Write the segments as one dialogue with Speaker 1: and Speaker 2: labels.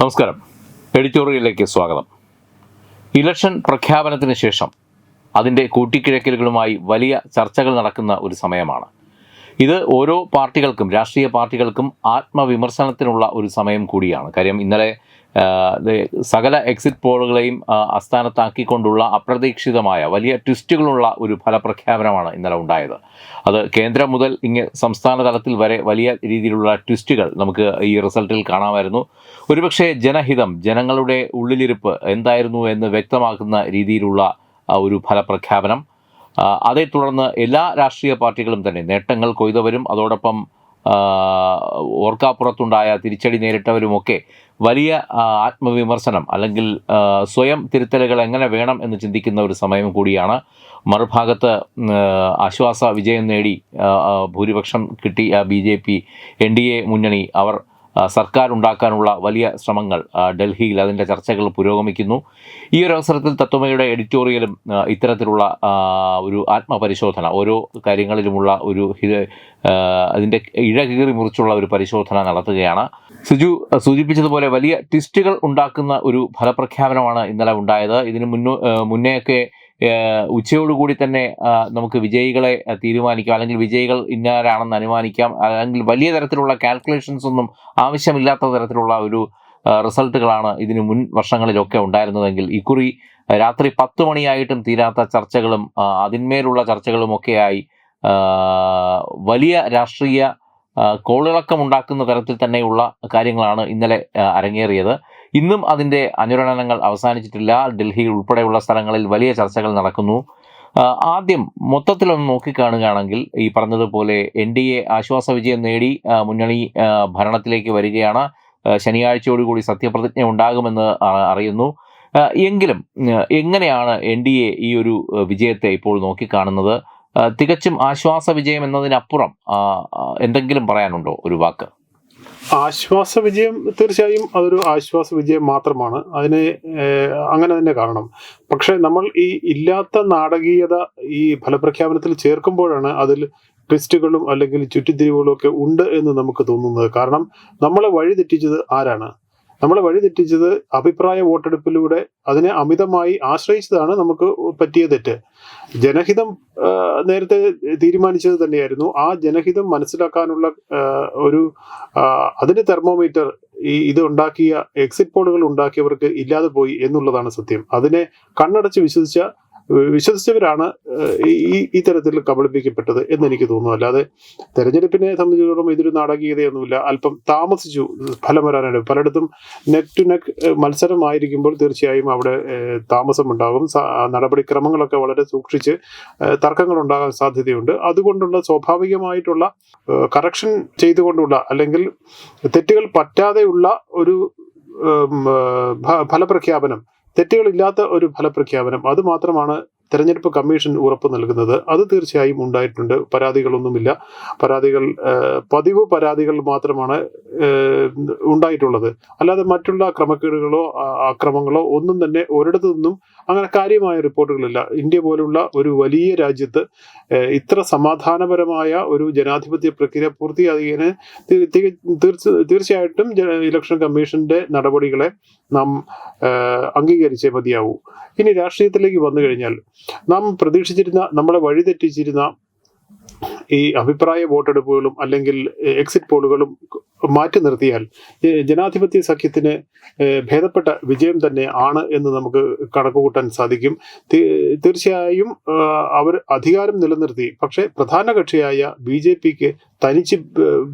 Speaker 1: നമസ്കാരം എഡിറ്റോറിയലിലേക്ക് സ്വാഗതം ഇലക്ഷൻ പ്രഖ്യാപനത്തിന് ശേഷം അതിൻ്റെ കൂട്ടിക്കിഴക്കലുകളുമായി വലിയ ചർച്ചകൾ നടക്കുന്ന ഒരു സമയമാണ് ഇത് ഓരോ പാർട്ടികൾക്കും രാഷ്ട്രീയ പാർട്ടികൾക്കും ആത്മവിമർശനത്തിനുള്ള ഒരു സമയം കൂടിയാണ് കാര്യം ഇന്നലെ സകല എക്സിറ്റ് പോളുകളെയും അസ്ഥാനത്താക്കിക്കൊണ്ടുള്ള അപ്രതീക്ഷിതമായ വലിയ ട്വിസ്റ്റുകളുള്ള ഒരു ഫലപ്രഖ്യാപനമാണ് ഇന്നലെ ഉണ്ടായത് അത് കേന്ദ്രം മുതൽ ഇങ്ങ് സംസ്ഥാന തലത്തിൽ വരെ വലിയ രീതിയിലുള്ള ട്വിസ്റ്റുകൾ നമുക്ക് ഈ റിസൾട്ടിൽ കാണാമായിരുന്നു ഒരുപക്ഷെ ജനഹിതം ജനങ്ങളുടെ ഉള്ളിലിരിപ്പ് എന്തായിരുന്നു എന്ന് വ്യക്തമാക്കുന്ന രീതിയിലുള്ള ഒരു ഫലപ്രഖ്യാപനം അതേ തുടർന്ന് എല്ലാ രാഷ്ട്രീയ പാർട്ടികളും തന്നെ നേട്ടങ്ങൾ കൊയ്തവരും അതോടൊപ്പം ഓർക്കാപ്പുറത്തുണ്ടായ തിരിച്ചടി നേരിട്ടവരുമൊക്കെ വലിയ ആത്മവിമർശനം അല്ലെങ്കിൽ സ്വയം തിരുത്തലുകൾ എങ്ങനെ വേണം എന്ന് ചിന്തിക്കുന്ന ഒരു സമയം കൂടിയാണ് മറുഭാഗത്ത് ആശ്വാസ വിജയം നേടി ഭൂരിപക്ഷം കിട്ടി B J P N D A മുന്നണി അവർ സർക്കാർ ഉണ്ടാക്കാനുള്ള വലിയ ശ്രമങ്ങൾ ഡൽഹിയിൽ അതിൻ്റെ ചർച്ചകൾ പുരോഗമിക്കുന്നു ഈ ഒരു അവസരത്തിൽ തത്വമയുടെ എഡിറ്റോറിയലും ഇത്തരത്തിലുള്ള ഒരു ആത്മപരിശോധന ഓരോ കാര്യങ്ങളിലുമുള്ള ഒരു അതിൻ്റെ ഇഴകീറി മുറിച്ചുള്ള ഒരു പരിശോധന നടത്തുകയാണ് സിജു സൂചിപ്പിച്ചതുപോലെ വലിയ ട്വിസ്റ്റുകൾ ഉണ്ടാക്കുന്ന ഒരു ഫലപ്രഖ്യാപനമാണ് ഇന്നലെ ഉണ്ടായത് ഇതിന് മുന്നോ മുന്നേയൊക്കെ ഉച്ചയോടുകൂടി തന്നെ നമുക്ക് വിജയികളെ തീരുമാനിക്കാം അല്ലെങ്കിൽ വിജയികൾ ഇന്നാരാണെന്ന് അനുമാനിക്കാം അല്ലെങ്കിൽ വലിയ തരത്തിലുള്ള കാൽക്കുലേഷൻസ് ഒന്നും ആവശ്യമില്ലാത്ത തരത്തിലുള്ള ഒരു റിസൾട്ടുകളാണ് ഇതിനു മുൻ വർഷങ്ങളിലൊക്കെ ഉണ്ടായിരുന്നതെങ്കിൽ ഇക്കുറി രാത്രി പത്ത് മണിയായിട്ടും തീരാത്ത ചർച്ചകളും അതിന്മേലുള്ള ചർച്ചകളും ഒക്കെയായി വലിയ രാഷ്ട്രീയ കോളിളക്കം ഉണ്ടാക്കുന്ന തരത്തിൽ തന്നെയുള്ള കാര്യങ്ങളാണ് ഇന്നലെ അരങ്ങേറിയത് ഇന്നും അതിൻ്റെ അനുരണനങ്ങൾ അവസാനിച്ചിട്ടില്ല ഡൽഹിയിൽ ഉൾപ്പെടെയുള്ള സ്ഥലങ്ങളിൽ വലിയ ചർച്ചകൾ നടക്കുന്നു ആദ്യം മൊത്തത്തിലൊന്ന് നോക്കിക്കാണുകയാണെങ്കിൽ ഈ പറഞ്ഞതുപോലെ എൻ ഡി എ ആശ്വാസ വിജയം നേടി മുന്നണി ഭരണത്തിലേക്ക് വരികയാണ് ശനിയാഴ്ചയോടുകൂടി സത്യപ്രതിജ്ഞ ഉണ്ടാകുമെന്ന് അറിയുന്നു എങ്കിലും എങ്ങനെയാണ് എൻ ഡി എ ഈ ഒരു വിജയത്തെ ഇപ്പോൾ നോക്കിക്കാണുന്നത് തികച്ചും ആശ്വാസ വിജയം എന്നതിനപ്പുറം എന്തെങ്കിലും പറയാനുണ്ടോ ഒരു വാക്ക്
Speaker 2: ആശ്വാസ വിജയം തീർച്ചയായും അതൊരു ആശ്വാസ വിജയം മാത്രമാണ് അതിനെ അങ്ങനെ തന്നെ കാരണം പക്ഷെ നമ്മൾ ഈ ഇല്ലാത്ത നാടകീയത ഈ ഫലപ്രഖ്യാപനത്തിൽ ചേർക്കുമ്പോഴാണ് അതിൽ ട്വിസ്റ്റുകളും അല്ലെങ്കിൽ ചുറ്റിത്തിരിവുകളും ഒക്കെ ഉണ്ട് എന്ന് നമുക്ക് തോന്നുന്നത് കാരണം നമ്മളെ വഴിതെറ്റിച്ചത് ആരാണ് നമ്മളെ വഴി തെറ്റിച്ചത് അഭിപ്രായ വോട്ടെടുപ്പിലൂടെ അതിനെ അമിതമായി ആശ്രയിച്ചതാണ് നമുക്ക് പറ്റിയ തെറ്റ് ജനഹിതം നേരത്തെ തീരുമാനിച്ചത് തന്നെയായിരുന്നു ആ ജനഹിതം മനസ്സിലാക്കാനുള്ള ഒരു അതിന്റെ തെർമോമീറ്റർ ഈ ഇത് ഉണ്ടാക്കിയ എക്സിറ്റ് പോളുകൾ ഉണ്ടാക്കിയവർക്ക് ഇല്ലാതെ പോയി എന്നുള്ളതാണ് സത്യം അതിനെ കണ്ണടച്ച് വിശ്വസിച്ച വിശ്വസിച്ചവരാണ് ഈ ഈ തരത്തിൽ കബളിപ്പിക്കപ്പെട്ടത് എന്നെനിക്ക് തോന്നുന്നു അല്ലാതെ തെരഞ്ഞെടുപ്പിനെ സംബന്ധിച്ചിടത്തോളം ഇതൊരു നാടകീയതയൊന്നുമില്ല അല്പം താമസിച്ചു ഫലം വരാനായിട്ട് പലയിടത്തും നെക്ക് ടു നെക്ക് മത്സരമായിരിക്കുമ്പോൾ തീർച്ചയായും അവിടെ താമസമുണ്ടാകും നടപടിക്രമങ്ങളൊക്കെ വളരെ സൂക്ഷിച്ച് തർക്കങ്ങൾ ഉണ്ടാകാൻ സാധ്യതയുണ്ട് അതുകൊണ്ടുള്ള സ്വാഭാവികമായിട്ടുള്ള കറക്ഷൻ ചെയ്തുകൊണ്ടുള്ള അല്ലെങ്കിൽ തെറ്റുകൾ പറ്റാതെയുള്ള ഒരു ഫലപ്രഖ്യാപനം തെറ്റുകളില്ലാത്ത ഒരു ഫലപ്രഖ്യാപനം അതുമാത്രമാണ് തെരഞ്ഞെടുപ്പ് കമ്മീഷൻ ഉറപ്പ് നൽകുന്നത് അത് തീർച്ചയായും ഉണ്ടായിട്ടുണ്ട് പരാതികളൊന്നുമില്ല പരാതികൾ പതിവ് പരാതികൾ മാത്രമാണ് ഉണ്ടായിട്ടുള്ളത് അല്ലാതെ മറ്റുള്ള ക്രമക്കേടുകളോ അക്രമങ്ങളോ ഒന്നും തന്നെ ഒരിടത്തു നിന്നും അങ്ങനെ കാര്യമായ റിപ്പോർട്ടുകളില്ല ഇന്ത്യ പോലുള്ള ഒരു വലിയ രാജ്യത്ത് ഇത്ര സമാധാനപരമായ ഒരു ജനാധിപത്യ പ്രക്രിയ പൂർത്തിയാകുകയാണ് തീർച്ചയായിട്ടും ഇലക്ഷൻ കമ്മീഷന്റെ നടപടികളെ നാം അംഗീകരിച്ചേ മതിയാവൂ ഇനി രാഷ്ട്രീയത്തിലേക്ക് വന്നു കഴിഞ്ഞാൽ നാം പ്രതീക്ഷിച്ചിരുന്ന നമ്മളെ വഴിതെറ്റിച്ചിരുന്ന ഈ അഭിപ്രായ വോട്ടെടുപ്പുകളും അല്ലെങ്കിൽ എക്സിറ്റ് പോളുകളും മാറ്റി നിർത്തിയാൽ ജനാധിപത്യ സഖ്യത്തിന് ഭേദപ്പെട്ട വിജയം തന്നെ ആണ് എന്ന് നമുക്ക് കണക്കുകൂട്ടാൻ സാധിക്കും തീർച്ചയായും അവർ അധികാരം നിലനിർത്തി പക്ഷേ പ്രധാന കക്ഷിയായ ബി ജെ പിക്ക് തനിച്ച്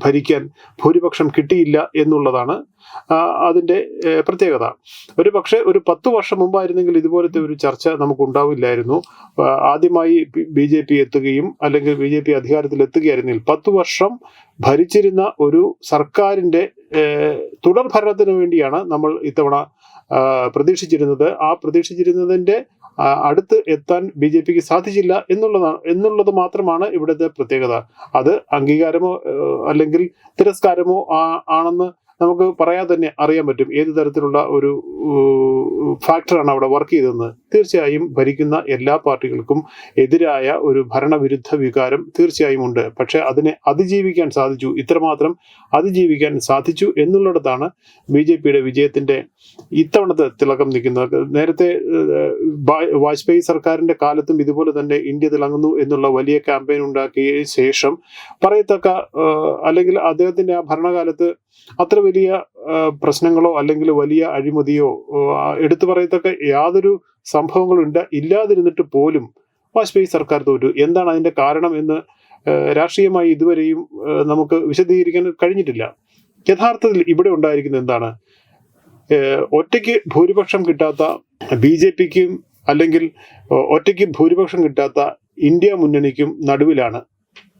Speaker 2: ഭരിക്കാൻ ഭൂരിപക്ഷം കിട്ടിയില്ല എന്നുള്ളതാണ് അതിൻ്റെ പ്രത്യേകത ഒരു പക്ഷേ ഒരു പത്ത് വർഷം മുമ്പായിരുന്നെങ്കിൽ ഇതുപോലത്തെ ഒരു ചർച്ച ഉണ്ടാവില്ലായിരുന്നു ആദ്യമായി ബി ജെ പി എത്തുകയും അല്ലെങ്കിൽ ബി ജെ പി അധികാരത്തിൽ എത്തുകയായിരുന്നെങ്കിൽ പത്ത് വർഷം ഭരിച്ചിരുന്ന ഒരു സർക്കാരിൻ്റെ തുടർ ഭരണത്തിന് വേണ്ടിയാണ് നമ്മൾ ഇത്തവണ പ്രതീക്ഷിച്ചിരുന്നത് ആ പ്രതീക്ഷിച്ചിരുന്നതിൻ്റെ അടുത്ത് എത്താൻ ബി ജെ പിക്ക് സാധിച്ചില്ല എന്നുള്ളതാണ് എന്നുള്ളത് മാത്രമാണ് ഇവിടുത്തെ പ്രത്യേകത അത് അംഗീകാരമോ അല്ലെങ്കിൽ തിരസ്കാരമോ ആണെന്ന് നമുക്ക് പറയാൻ തന്നെ അറിയാൻ പറ്റും ഏത് തരത്തിലുള്ള ഒരു ഫാക്ടറാണ് അവിടെ വർക്ക് ചെയ്തതെന്ന് തീർച്ചയായും ഭരിക്കുന്ന എല്ലാ പാർട്ടികൾക്കും എതിരായ ഒരു ഭരണവിരുദ്ധ വികാരം തീർച്ചയായും ഉണ്ട് പക്ഷെ അതിനെ അതിജീവിക്കാൻ സാധിച്ചു ഇത്രമാത്രം അതിജീവിക്കാൻ സാധിച്ചു എന്നുള്ളിടത്താണ് ബി ജെ പിയുടെ വിജയത്തിന്റെ ഇത്തവണത്തെ തിളക്കം നിൽക്കുന്നത് നേരത്തെ വാജ്പേയി സർക്കാരിന്റെ കാലത്തും ഇതുപോലെ തന്നെ ഇന്ത്യ തിളങ്ങുന്നു എന്നുള്ള വലിയ ക്യാമ്പയിൻ ഉണ്ടാക്കിയ ശേഷം പറയത്തക്ക അല്ലെങ്കിൽ അദ്ദേഹത്തിന്റെ ആ ഭരണകാലത്ത് അത്ര വലിയ പ്രശ്നങ്ങളോ അല്ലെങ്കിൽ വലിയ അഴിമതിയോ എടുത്തു പറയത്തക്ക യാതൊരു സംഭവങ്ങളുണ്ട് ഇല്ലാതിരുന്നിട്ട് പോലും വാജ്പേയി സർക്കാർ തോറ്റു എന്താണ് അതിൻ്റെ കാരണം എന്ന് രാഷ്ട്രീയമായി ഇതുവരെയും നമുക്ക് വിശദീകരിക്കാൻ കഴിഞ്ഞിട്ടില്ല യഥാർത്ഥത്തിൽ ഇവിടെ ഉണ്ടായിരിക്കുന്ന എന്താണ് ഒറ്റയ്ക്ക് ഭൂരിപക്ഷം കിട്ടാത്ത ബി ജെ പിക്കും അല്ലെങ്കിൽ ഒറ്റയ്ക്ക് ഭൂരിപക്ഷം കിട്ടാത്ത ഇന്ത്യ മുന്നണിക്കും നടുവിലാണ്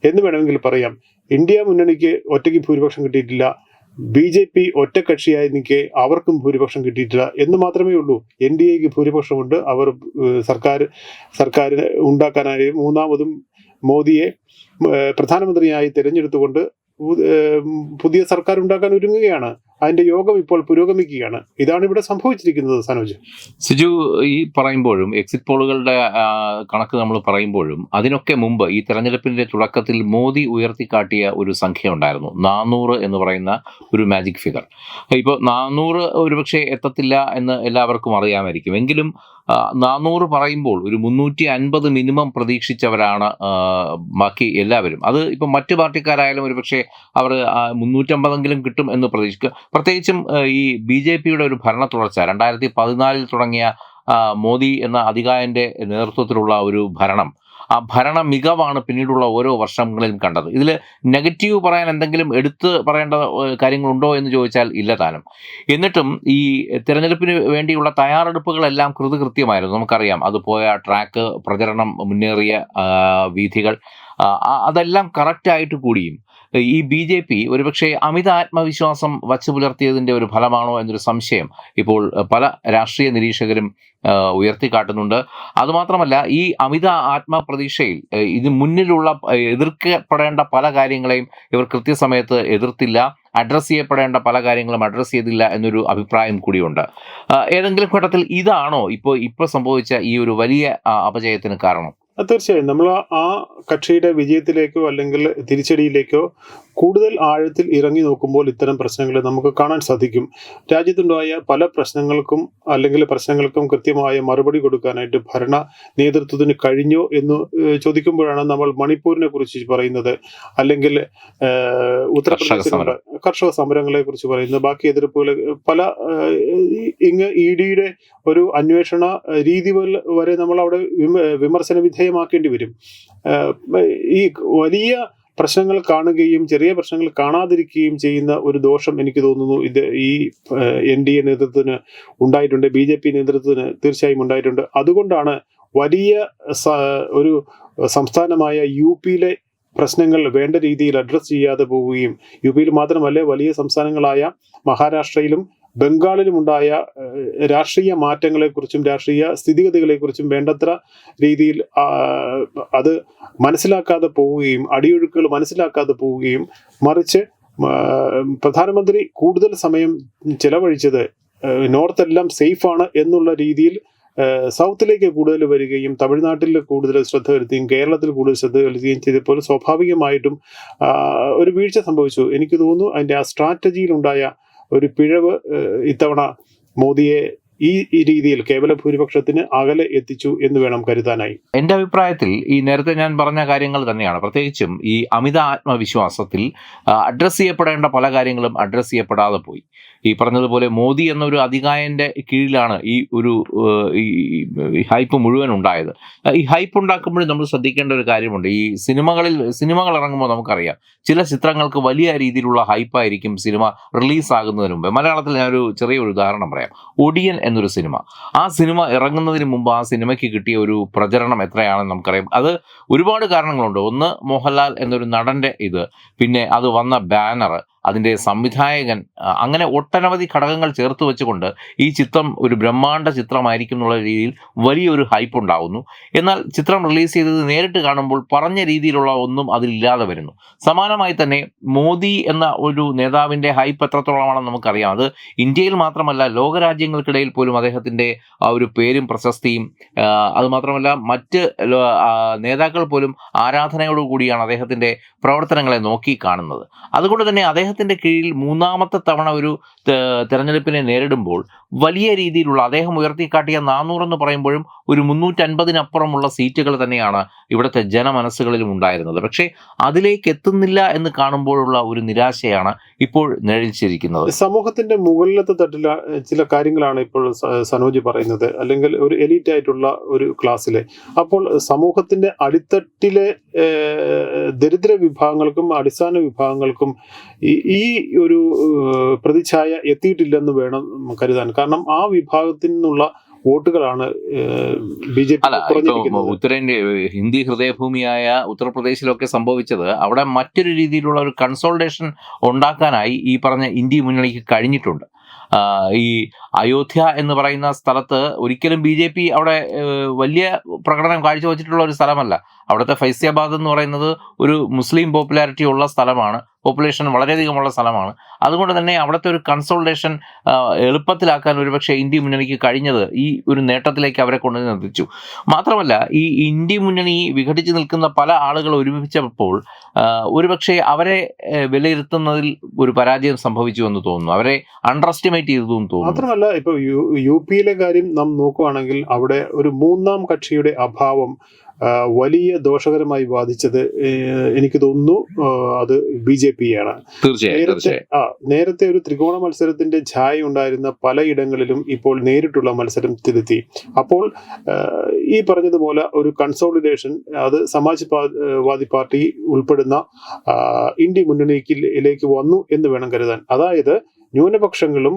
Speaker 2: എന്ന് വേണമെങ്കിൽ പറയാം ഇന്ത്യ മുന്നണിക്ക് ഒറ്റയ്ക്ക് ഭൂരിപക്ഷം കിട്ടിയിട്ടില്ല ബി ജെ പി ഒറ്റക്കക്ഷിയായി നിൽക്കെ അവർക്കും ഭൂരിപക്ഷം കിട്ടിയിട്ടില്ല എന്ന് മാത്രമേ ഉള്ളൂ എൻ ഡി എക്ക് ഭൂരിപക്ഷമുണ്ട് അവർ സർക്കാർ സർക്കാരിന് ഉണ്ടാക്കാനായി മൂന്നാമതും മോദിയെ പ്രധാനമന്ത്രിയായി തിരഞ്ഞെടുത്തുകൊണ്ട് പുതിയ സർക്കാർ ഉണ്ടാക്കാൻ ഒരുങ്ങുകയാണ് അതിന്റെ യോഗം ഇപ്പോൾ പുരോഗമിക്കുകയാണ് ഇതാണ് ഇവിടെ സംഭവിച്ചിരിക്കുന്നത് സനോജ്
Speaker 1: സിജു ഈ പറയുമ്പോഴും എക്സിറ്റ് പോളുകളുടെ കണക്ക് നമ്മൾ പറയുമ്പോഴും അതിനൊക്കെ മുമ്പ് ഈ തെരഞ്ഞെടുപ്പിന്റെ തുടക്കത്തിൽ മോദി ഉയർത്തിക്കാട്ടിയ ഒരു സംഖ്യ ഉണ്ടായിരുന്നു നാനൂറ് എന്ന് പറയുന്ന ഒരു മാജിക് ഫിഗർ ഇപ്പോൾ നാനൂറ് ഒരുപക്ഷെ എത്തത്തില്ല എന്ന് എല്ലാവർക്കും അറിയാമായിരിക്കും എങ്കിലും നാനൂറ് പറയുമ്പോൾ ഒരു മുന്നൂറ്റി അൻപത് മിനിമം പ്രതീക്ഷിച്ചവരാണ് ബാക്കി എല്ലാവരും അത് ഇപ്പം മറ്റു പാർട്ടിക്കാരായാലും പക്ഷേ അവർ മുന്നൂറ്റമ്പതെങ്കിലും കിട്ടും എന്ന് പ്രതീക്ഷിക്കുക പ്രത്യേകിച്ചും ഈ ബി ജെ പിയുടെ ഒരു ഭരണ തുടർച്ച രണ്ടായിരത്തി പതിനാലിൽ തുടങ്ങിയ മോദി എന്ന അധികായൻ്റെ നേതൃത്വത്തിലുള്ള ഒരു ഭരണം ആ ഭരണ മികവാണ് പിന്നീടുള്ള ഓരോ വർഷങ്ങളിലും കണ്ടത് ഇതിൽ നെഗറ്റീവ് പറയാൻ എന്തെങ്കിലും എടുത്ത് പറയേണ്ട കാര്യങ്ങളുണ്ടോ എന്ന് ചോദിച്ചാൽ ഇല്ല താനും എന്നിട്ടും ഈ തിരഞ്ഞെടുപ്പിന് വേണ്ടിയുള്ള തയ്യാറെടുപ്പുകളെല്ലാം കൃതകൃത്യമായിരുന്നു നമുക്കറിയാം അത് പോയ ട്രാക്ക് പ്രചരണം മുന്നേറിയ വീഥികൾ അതെല്ലാം കറക്റ്റായിട്ട് കൂടിയും ഈ ബി ജെ പി ഒരുപക്ഷെ അമിത ആത്മവിശ്വാസം വച്ചു പുലർത്തിയതിൻ്റെ ഒരു ഫലമാണോ എന്നൊരു സംശയം ഇപ്പോൾ പല രാഷ്ട്രീയ നിരീക്ഷകരും ഉയർത്തിക്കാട്ടുന്നുണ്ട് അതുമാത്രമല്ല ഈ അമിത ആത്മപ്രതീക്ഷയിൽ ഇത് മുന്നിലുള്ള എതിർക്കപ്പെടേണ്ട പല കാര്യങ്ങളെയും ഇവർ കൃത്യസമയത്ത് എതിർത്തില്ല അഡ്രസ്സ് ചെയ്യപ്പെടേണ്ട പല കാര്യങ്ങളും അഡ്രസ്സ് ചെയ്തില്ല എന്നൊരു അഭിപ്രായം കൂടിയുണ്ട് ഏതെങ്കിലും ഘട്ടത്തിൽ ഇതാണോ ഇപ്പോൾ ഇപ്പോൾ സംഭവിച്ച ഈ ഒരു വലിയ അപജയത്തിന് കാരണം
Speaker 2: തീർച്ചയായും നമ്മൾ ആ കക്ഷിയുടെ വിജയത്തിലേക്കോ അല്ലെങ്കിൽ തിരിച്ചടിയിലേക്കോ കൂടുതൽ ആഴത്തിൽ ഇറങ്ങി നോക്കുമ്പോൾ ഇത്തരം പ്രശ്നങ്ങൾ നമുക്ക് കാണാൻ സാധിക്കും രാജ്യത്തുണ്ടായ പല പ്രശ്നങ്ങൾക്കും അല്ലെങ്കിൽ പ്രശ്നങ്ങൾക്കും കൃത്യമായ മറുപടി കൊടുക്കാനായിട്ട് ഭരണ നേതൃത്വത്തിന് കഴിഞ്ഞോ എന്ന് ചോദിക്കുമ്പോഴാണ് നമ്മൾ മണിപ്പൂരിനെ കുറിച്ച് പറയുന്നത് അല്ലെങ്കിൽ ഉത്തർപ്രദേശിലുള്ള കർഷക സമരങ്ങളെ കുറിച്ച് പറയുന്നത് ബാക്കി എതിർപ്പുകൾ പല ഇങ്ങ് ഇ ഡിയുടെ ഒരു അന്വേഷണ രീതി വരെ നമ്മൾ അവിടെ വിമർശന വിധേയ വിധേയമാക്കേണ്ടി വരും ഈ വലിയ പ്രശ്നങ്ങൾ കാണുകയും ചെറിയ പ്രശ്നങ്ങൾ കാണാതിരിക്കുകയും ചെയ്യുന്ന ഒരു ദോഷം എനിക്ക് തോന്നുന്നു ഇത് ഈ എൻ ഡി എ നേതൃത്വത്തിന് ഉണ്ടായിട്ടുണ്ട് ബി ജെ പി നേതൃത്വത്തിന് തീർച്ചയായും ഉണ്ടായിട്ടുണ്ട് അതുകൊണ്ടാണ് വലിയ ഒരു സംസ്ഥാനമായ യു പിയിലെ പ്രശ്നങ്ങൾ വേണ്ട രീതിയിൽ അഡ്രസ്സ് ചെയ്യാതെ പോവുകയും യു പിയിൽ മാത്രമല്ല വലിയ സംസ്ഥാനങ്ങളായ മഹാരാഷ്ട്രയിലും ബംഗാളിലുമുണ്ടായ രാഷ്ട്രീയ മാറ്റങ്ങളെക്കുറിച്ചും രാഷ്ട്രീയ സ്ഥിതിഗതികളെക്കുറിച്ചും വേണ്ടത്ര രീതിയിൽ അത് മനസ്സിലാക്കാതെ പോവുകയും അടിയൊഴുക്കുകൾ മനസ്സിലാക്കാതെ പോവുകയും മറിച്ച് പ്രധാനമന്ത്രി കൂടുതൽ സമയം ചെലവഴിച്ചത് നോർത്ത് എല്ലാം സേഫാണ് എന്നുള്ള രീതിയിൽ സൗത്തിലേക്ക് കൂടുതൽ വരികയും തമിഴ്നാട്ടിൽ കൂടുതൽ ശ്രദ്ധ വരുത്തുകയും കേരളത്തിൽ കൂടുതൽ ശ്രദ്ധ വരുത്തുകയും ചെയ്തപ്പോൾ സ്വാഭാവികമായിട്ടും ഒരു വീഴ്ച സംഭവിച്ചു എനിക്ക് തോന്നുന്നു അതിൻ്റെ ആ സ്ട്രാറ്റജിയിലുണ്ടായ ഒരു പിഴവ് ഇത്തവണ മോദിയെ ഈ രീതിയിൽ കേവല ഭൂരിപക്ഷത്തിന് അകലെ എത്തിച്ചു എന്ന് വേണം കരുതാനായി
Speaker 1: എന്റെ അഭിപ്രായത്തിൽ ഈ നേരത്തെ ഞാൻ പറഞ്ഞ കാര്യങ്ങൾ തന്നെയാണ് പ്രത്യേകിച്ചും ഈ അമിത ആത്മവിശ്വാസത്തിൽ അഡ്രസ്സ് ചെയ്യപ്പെടേണ്ട പല കാര്യങ്ങളും അഡ്രസ്സ് ചെയ്യപ്പെടാതെ പോയി ഈ പറഞ്ഞതുപോലെ മോദി എന്നൊരു അധികായന്റെ കീഴിലാണ് ഈ ഒരു ഈ ഹൈപ്പ് മുഴുവൻ ഉണ്ടായത് ഈ ഹൈപ്പ് ഉണ്ടാക്കുമ്പോഴും നമ്മൾ ശ്രദ്ധിക്കേണ്ട ഒരു കാര്യമുണ്ട് ഈ സിനിമകളിൽ സിനിമകൾ ഇറങ്ങുമ്പോൾ നമുക്കറിയാം ചില ചിത്രങ്ങൾക്ക് വലിയ രീതിയിലുള്ള ഹൈപ്പായിരിക്കും സിനിമ റിലീസ് ആകുന്നതിന് മുമ്പ് മലയാളത്തിൽ ഞാനൊരു ചെറിയൊരു ഉദാഹരണം പറയാം ഒടിയൻ എന്നൊരു സിനിമ ആ സിനിമ ഇറങ്ങുന്നതിന് മുമ്പ് ആ സിനിമയ്ക്ക് കിട്ടിയ ഒരു പ്രചരണം എത്രയാണെന്ന് നമുക്കറിയാം അത് ഒരുപാട് കാരണങ്ങളുണ്ട് ഒന്ന് മോഹൻലാൽ എന്നൊരു നടൻ്റെ ഇത് പിന്നെ അത് വന്ന ബാനർ അതിൻ്റെ സംവിധായകൻ അങ്ങനെ ഒട്ടനവധി ഘടകങ്ങൾ ചേർത്ത് വെച്ചുകൊണ്ട് ഈ ചിത്രം ഒരു ബ്രഹ്മാണ്ഡ ചിത്രമായിരിക്കും എന്നുള്ള രീതിയിൽ വലിയൊരു ഹൈപ്പ് ഉണ്ടാകുന്നു എന്നാൽ ചിത്രം റിലീസ് ചെയ്തത് നേരിട്ട് കാണുമ്പോൾ പറഞ്ഞ രീതിയിലുള്ള ഒന്നും അതിലില്ലാതെ വരുന്നു സമാനമായി തന്നെ മോദി എന്ന ഒരു നേതാവിൻ്റെ ഹൈപ്പ് എത്രത്തോളമാണെന്ന് നമുക്കറിയാം അത് ഇന്ത്യയിൽ മാത്രമല്ല ലോകരാജ്യങ്ങൾക്കിടയിൽ പോലും അദ്ദേഹത്തിൻ്റെ ആ ഒരു പേരും പ്രശസ്തിയും അതുമാത്രമല്ല മറ്റ് നേതാക്കൾ പോലും ആരാധനയോടുകൂടിയാണ് അദ്ദേഹത്തിൻ്റെ പ്രവർത്തനങ്ങളെ നോക്കി കാണുന്നത് അതുകൊണ്ട് തന്നെ അദ്ദേഹം അദ്ദേഹത്തിൻ്റെ കീഴിൽ മൂന്നാമത്തെ തവണ ഒരു തെരഞ്ഞെടുപ്പിനെ നേരിടുമ്പോൾ വലിയ രീതിയിലുള്ള അദ്ദേഹം ഉയർത്തിക്കാട്ടിയ നാനൂറെന്ന് പറയുമ്പോഴും ഒരു മുന്നൂറ്റൻപതിനപ്പുറമുള്ള സീറ്റുകൾ തന്നെയാണ് ഇവിടുത്തെ ജനമനസ്സുകളിലും ഉണ്ടായിരുന്നത് പക്ഷേ അതിലേക്ക് എത്തുന്നില്ല എന്ന് കാണുമ്പോഴുള്ള ഒരു നിരാശയാണ് ഇപ്പോൾ നിഴലിച്ചിരിക്കുന്നത്
Speaker 2: സമൂഹത്തിന്റെ മുകളിലത്തെ തട്ടില ചില കാര്യങ്ങളാണ് ഇപ്പോൾ സനോജി പറയുന്നത് അല്ലെങ്കിൽ ഒരു എലീറ്റ് ആയിട്ടുള്ള ഒരു ക്ലാസ്സിലെ അപ്പോൾ സമൂഹത്തിന്റെ അടിത്തട്ടിലെ ദരിദ്ര വിഭാഗങ്ങൾക്കും അടിസ്ഥാന വിഭാഗങ്ങൾക്കും ഈ ഒരു പ്രതിച്ഛായ എത്തിയിട്ടില്ലെന്ന് വേണം കരുതാൻ കാരണം ആ വിഭാഗത്തിൽ നിന്നുള്ള വോട്ടുകളാണ് ബി ജെ
Speaker 1: പി ഉത്തരേന്ത്യ ഹിന്ദി ഹൃദയഭൂമിയായ ഉത്തർപ്രദേശിലൊക്കെ സംഭവിച്ചത് അവിടെ മറ്റൊരു രീതിയിലുള്ള ഒരു കൺസോൾട്ടേഷൻ ഉണ്ടാക്കാനായി ഈ പറഞ്ഞ ഇന്ത്യ മുന്നണിക്ക് കഴിഞ്ഞിട്ടുണ്ട് ഈ അയോധ്യ എന്ന് പറയുന്ന സ്ഥലത്ത് ഒരിക്കലും ബി ജെ പി അവിടെ വലിയ പ്രകടനം കാഴ്ചവെച്ചിട്ടുള്ള ഒരു സ്ഥലമല്ല അവിടുത്തെ ഫൈസിയാബാദ് എന്ന് പറയുന്നത് ഒരു മുസ്ലിം പോപ്പുലാരിറ്റി ഉള്ള സ്ഥലമാണ് പോപ്പുലേഷൻ വളരെയധികമുള്ള സ്ഥലമാണ് അതുകൊണ്ട് തന്നെ അവിടുത്തെ ഒരു കൺസോൾട്ടേഷൻ എളുപ്പത്തിലാക്കാൻ ഒരുപക്ഷെ ഇന്ത്യ മുന്നണിക്ക് കഴിഞ്ഞത് ഈ ഒരു നേട്ടത്തിലേക്ക് അവരെ കൊണ്ടു നിർത്തിച്ചു മാത്രമല്ല ഈ ഇന്ത്യ മുന്നണി വിഘടിച്ച് നിൽക്കുന്ന പല ആളുകൾ ഒരുമിച്ചപ്പോൾ ഒരുപക്ഷെ അവരെ വിലയിരുത്തുന്നതിൽ ഒരു പരാജയം സംഭവിച്ചു എന്ന് തോന്നുന്നു അവരെ അണ്ടർ എസ്റ്റിമേറ്റ് ചെയ്തു തോന്നുന്നു
Speaker 2: മാത്രമല്ല ഇപ്പൊ യു പിയിലെ കാര്യം നാം നോക്കുവാണെങ്കിൽ അവിടെ ഒരു മൂന്നാം കക്ഷിയുടെ അഭാവം വലിയ ദോഷകരമായി ബാധിച്ചത് എനിക്ക് തോന്നുന്നു അത് ബി ജെ പി ആണ് നേരത്തെ ആ നേരത്തെ ഒരു ത്രികോണ മത്സരത്തിന്റെ ഛായ ഉണ്ടായിരുന്ന പലയിടങ്ങളിലും ഇപ്പോൾ നേരിട്ടുള്ള തിരുത്തി അപ്പോൾ ഈ പറഞ്ഞതുപോലെ ഒരു കൺസോളിഡേഷൻ അത് സമാജ്വാദി പാർട്ടി ഉൾപ്പെടുന്ന ഇന്ത്യ മുന്നണിക്കിലേക്ക് വന്നു എന്ന് വേണം കരുതാൻ അതായത് ന്യൂനപക്ഷങ്ങളും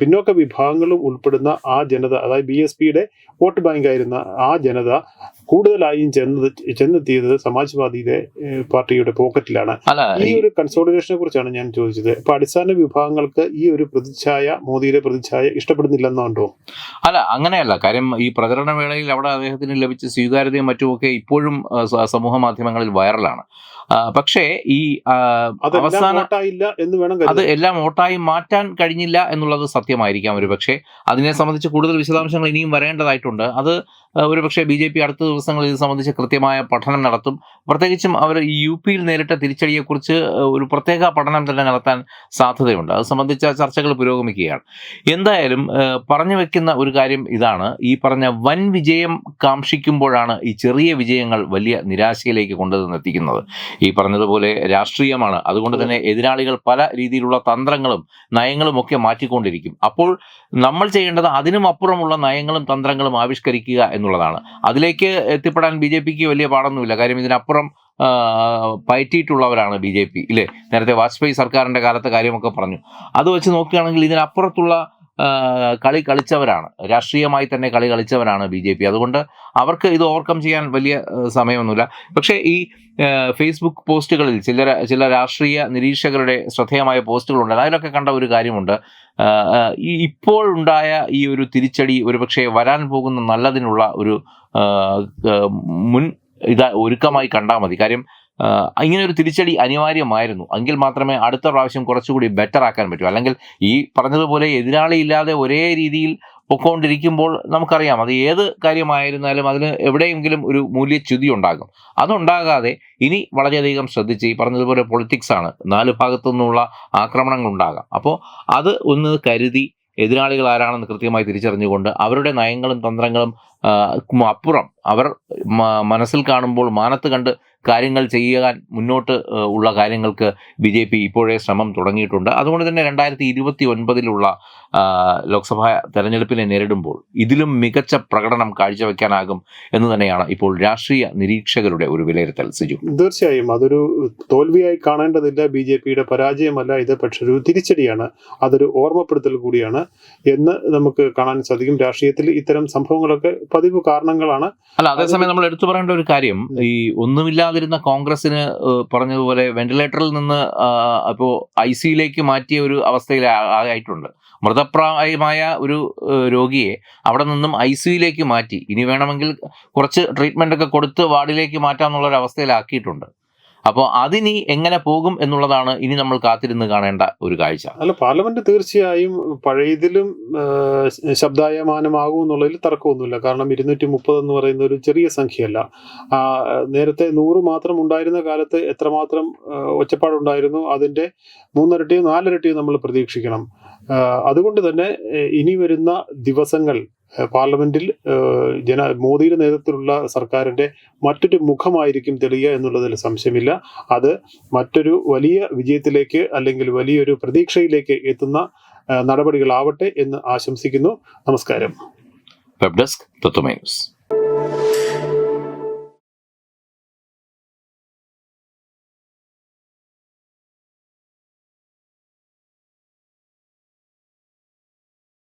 Speaker 2: പിന്നോക്ക വിഭാഗങ്ങളും ഉൾപ്പെടുന്ന ആ ജനത അതായത് ബി എസ് പിയുടെ വോട്ട് ബാങ്കായിരുന്ന ആ ജനത കൂടുതലായും ചെന്നത് ചെന്നെത്തിയത് സമാജ്വാദിയുടെ പാർട്ടിയുടെ പോക്കറ്റിലാണ് ഈ ഒരു കൺസോളിഡേഷനെ കുറിച്ചാണ് ഞാൻ ചോദിച്ചത് ഇപ്പൊ അടിസ്ഥാന വിഭാഗങ്ങൾക്ക് ഈ ഒരു പ്രതിച്ഛായ മോദിയുടെ പ്രതിച്ഛായ ഇഷ്ടപ്പെടുന്നില്ലെന്നുണ്ടോ
Speaker 1: അല്ല അങ്ങനെയല്ല കാര്യം ഈ പ്രചരണ വേളയിൽ അവിടെ അദ്ദേഹത്തിന് ലഭിച്ച സ്വീകാര്യതയും മറ്റുമൊക്കെ ഇപ്പോഴും സമൂഹ മാധ്യമങ്ങളിൽ വൈറലാണ് പക്ഷേ ഈ അവസാന അത് എല്ലാം വോട്ടായി മാറ്റാൻ കഴിഞ്ഞില്ല എന്നുള്ളത് സത്യമായിരിക്കാം ഒരു പക്ഷേ അതിനെ സംബന്ധിച്ച് കൂടുതൽ വിശദാംശങ്ങൾ ഇനിയും വരേണ്ടതായിട്ടുണ്ട് അത് ഒരുപക്ഷെ ബി ജെ പി അടുത്ത ദിവസങ്ങളിൽ ഇത് സംബന്ധിച്ച് കൃത്യമായ പഠനം നടത്തും പ്രത്യേകിച്ചും അവർ യു പിയിൽ നേരിട്ട തിരിച്ചടിയെക്കുറിച്ച് ഒരു പ്രത്യേക പഠനം തന്നെ നടത്താൻ സാധ്യതയുണ്ട് അത് സംബന്ധിച്ച ചർച്ചകൾ പുരോഗമിക്കുകയാണ് എന്തായാലും പറഞ്ഞു വെക്കുന്ന ഒരു കാര്യം ഇതാണ് ഈ പറഞ്ഞ വൻ വിജയം കാക്ഷിക്കുമ്പോഴാണ് ഈ ചെറിയ വിജയങ്ങൾ വലിയ നിരാശയിലേക്ക് കൊണ്ടുവന്നെത്തിക്കുന്നത് ഈ പറഞ്ഞതുപോലെ രാഷ്ട്രീയമാണ് അതുകൊണ്ട് തന്നെ എതിരാളികൾ പല രീതിയിലുള്ള തന്ത്രങ്ങളും നയങ്ങളും ഒക്കെ മാറ്റിക്കൊണ്ടിരിക്കും അപ്പോൾ നമ്മൾ ചെയ്യേണ്ടത് അതിനും അപ്പുറമുള്ള നയങ്ങളും തന്ത്രങ്ങളും ആവിഷ്കരിക്കുക എന്നുള്ളതാണ് അതിലേക്ക് എത്തിപ്പെടാൻ ബി ജെ പിക്ക് വലിയ പാടൊന്നുമില്ല കാര്യം ഇതിനപ്പുറം പയറ്റിയിട്ടുള്ളവരാണ് ബി ജെ പി ഇല്ലേ നേരത്തെ വാജ്പേയി സർക്കാരിൻ്റെ കാലത്തെ കാര്യമൊക്കെ പറഞ്ഞു അത് വെച്ച് നോക്കുകയാണെങ്കിൽ ഇതിനപ്പുറത്തുള്ള കളി കളിച്ചവരാണ് രാഷ്ട്രീയമായി തന്നെ കളി കളിച്ചവരാണ് ബി ജെ പി അതുകൊണ്ട് അവർക്ക് ഇത് ഓവർകം ചെയ്യാൻ വലിയ സമയമൊന്നുമില്ല പക്ഷേ ഈ ഫേസ്ബുക്ക് പോസ്റ്റുകളിൽ ചില ചില രാഷ്ട്രീയ നിരീക്ഷകരുടെ ശ്രദ്ധേയമായ പോസ്റ്റുകളുണ്ട് അതിലൊക്കെ കണ്ട ഒരു കാര്യമുണ്ട് ഈ ഇപ്പോഴുണ്ടായ ഈ ഒരു തിരിച്ചടി പക്ഷേ വരാൻ പോകുന്ന നല്ലതിനുള്ള ഒരു മുൻ ഇതാ ഒരുക്കമായി കണ്ടാൽ മതി കാര്യം ഇങ്ങനെ ഒരു തിരിച്ചടി അനിവാര്യമായിരുന്നു എങ്കിൽ മാത്രമേ അടുത്ത പ്രാവശ്യം കുറച്ചുകൂടി ബെറ്റർ ആക്കാൻ പറ്റൂ അല്ലെങ്കിൽ ഈ പറഞ്ഞതുപോലെ എതിരാളി ഇല്ലാതെ ഒരേ രീതിയിൽ പൊക്കോണ്ടിരിക്കുമ്പോൾ നമുക്കറിയാം അത് ഏത് കാര്യമായിരുന്നാലും അതിന് എവിടെയെങ്കിലും ഒരു മൂല്യച്യുതി ഉണ്ടാകും അതുണ്ടാകാതെ ഇനി വളരെയധികം ശ്രദ്ധിച്ച് ഈ പറഞ്ഞതുപോലെ പൊളിറ്റിക്സാണ് നാല് ഭാഗത്തു നിന്നുള്ള ആക്രമണങ്ങൾ ഉണ്ടാകാം അപ്പോൾ അത് ഒന്ന് കരുതി എതിരാളികൾ ആരാണെന്ന് കൃത്യമായി തിരിച്ചറിഞ്ഞുകൊണ്ട് അവരുടെ നയങ്ങളും തന്ത്രങ്ങളും അപ്പുറം അവർ മനസ്സിൽ കാണുമ്പോൾ മാനത്ത് കണ്ട് കാര്യങ്ങൾ ചെയ്യാൻ മുന്നോട്ട് ഉള്ള കാര്യങ്ങൾക്ക് ബി ജെ പി ഇപ്പോഴേ ശ്രമം തുടങ്ങിയിട്ടുണ്ട് അതുകൊണ്ട് തന്നെ രണ്ടായിരത്തി ഇരുപത്തി ഒൻപതിലുള്ള ലോക്സഭാ തെരഞ്ഞെടുപ്പിനെ നേരിടുമ്പോൾ ഇതിലും മികച്ച പ്രകടനം കാഴ്ചവെക്കാനാകും എന്ന് തന്നെയാണ് ഇപ്പോൾ രാഷ്ട്രീയ നിരീക്ഷകരുടെ ഒരു വിലയിരുത്തൽ സിജു
Speaker 2: തീർച്ചയായും അതൊരു തോൽവിയായി കാണേണ്ടതില്ല ബി ജെ പിയുടെ പരാജയമല്ല ഇത് പക്ഷെ ഒരു തിരിച്ചടിയാണ് അതൊരു ഓർമ്മപ്പെടുത്തൽ കൂടിയാണ് എന്ന് നമുക്ക് കാണാൻ സാധിക്കും രാഷ്ട്രീയത്തിൽ ഇത്തരം സംഭവങ്ങളൊക്കെ പതിവ് കാരണങ്ങളാണ്
Speaker 1: അല്ല അതേസമയം നമ്മൾ എടുത്തു പറയേണ്ട ഒരു കാര്യം ഈ ഒന്നുമില്ല ഇല്ലാതിരുന്ന കോൺഗ്രസിന് പറഞ്ഞതുപോലെ വെന്റിലേറ്ററിൽ നിന്ന് ഇപ്പോൾ ഐ സിയിലേക്ക് മാറ്റിയ ഒരു അവസ്ഥയിൽ ആയിട്ടുണ്ട് മൃതപ്രായമായ ഒരു രോഗിയെ അവിടെ നിന്നും ഐ സിയിലേക്ക് മാറ്റി ഇനി വേണമെങ്കിൽ കുറച്ച് ട്രീറ്റ്മെൻ്റ് ഒക്കെ കൊടുത്ത് വാർഡിലേക്ക് മാറ്റാമെന്നുള്ളൊരു അവസ്ഥയിലാക്കിയിട്ടുണ്ട് അപ്പോൾ അതിനി എങ്ങനെ പോകും എന്നുള്ളതാണ് ഇനി നമ്മൾ കാത്തിരുന്ന് കാണേണ്ട ഒരു കാഴ്ച
Speaker 2: അല്ല പാർലമെന്റ് തീർച്ചയായും പഴയതിലും ശബ്ദായമാനമാകും എന്നുള്ളതിൽ തർക്കമൊന്നുമില്ല കാരണം ഇരുന്നൂറ്റി മുപ്പത് എന്ന് പറയുന്ന ഒരു ചെറിയ സംഖ്യയല്ല നേരത്തെ നൂറ് മാത്രം ഉണ്ടായിരുന്ന കാലത്ത് എത്രമാത്രം ഒച്ചപ്പാടുണ്ടായിരുന്നു അതിന്റെ മൂന്നിരട്ടിയും നാലിരട്ടിയും നമ്മൾ പ്രതീക്ഷിക്കണം അതുകൊണ്ട് തന്നെ ഇനി വരുന്ന ദിവസങ്ങൾ പാർലമെന്റിൽ ജന മോദിയുടെ നേതൃത്വത്തിലുള്ള സർക്കാരിന്റെ മറ്റൊരു മുഖമായിരിക്കും തെളിയുക എന്നുള്ളതിൽ സംശയമില്ല അത് മറ്റൊരു വലിയ വിജയത്തിലേക്ക് അല്ലെങ്കിൽ വലിയൊരു പ്രതീക്ഷയിലേക്ക് എത്തുന്ന നടപടികളാവട്ടെ എന്ന് ആശംസിക്കുന്നു നമസ്കാരം വെബ് ഡെസ്ക് ന്യൂസ്